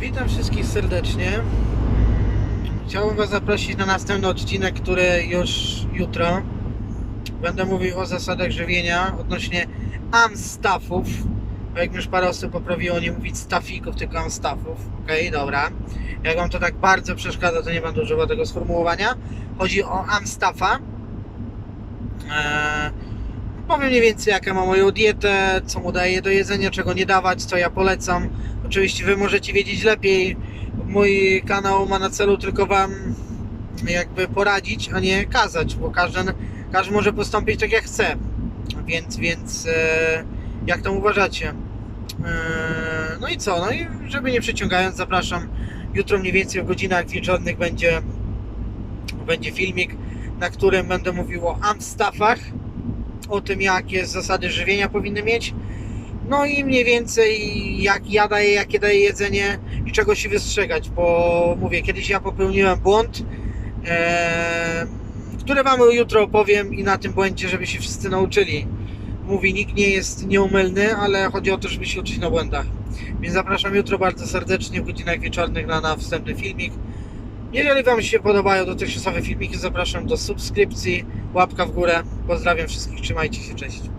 Witam wszystkich serdecznie. Chciałbym Was zaprosić na następny odcinek, który już jutro. Będę mówił o zasadach żywienia odnośnie amstaffów. Bo jak już parę osób poprawiło nie mówić stafików, tylko amstaffów. Okej, dobra. Jak Wam to tak bardzo przeszkadza, to nie będę używał tego sformułowania. Chodzi o amstaffa. Eee, powiem mniej więcej jaka ma moją dietę, co mu daję do jedzenia, czego nie dawać, co ja polecam. Oczywiście Wy możecie wiedzieć lepiej. Mój kanał ma na celu tylko Wam jakby poradzić, a nie kazać, bo każdy, każdy może postąpić tak jak chce. Więc, więc e, jak tam uważacie? E, no i co? No i żeby nie przeciągając, zapraszam. Jutro mniej więcej w godzinach wieczornych będzie, będzie filmik, na którym będę mówił o amstaffach, o tym jakie zasady żywienia powinny mieć. No i mniej więcej jak ja daję, jakie daję jedzenie i czego się wystrzegać, bo mówię, kiedyś ja popełniłem błąd, e, który Wam jutro opowiem i na tym błędzie, żeby się wszyscy nauczyli. Mówi, nikt nie jest nieumylny, ale chodzi o to, żeby się uczyć na błędach. Więc zapraszam jutro bardzo serdecznie w godzinach wieczornych na, na wstępny filmik. Jeżeli Wam się podobają dotychczasowe filmiki, zapraszam do subskrypcji, łapka w górę. Pozdrawiam wszystkich, trzymajcie się, cześć.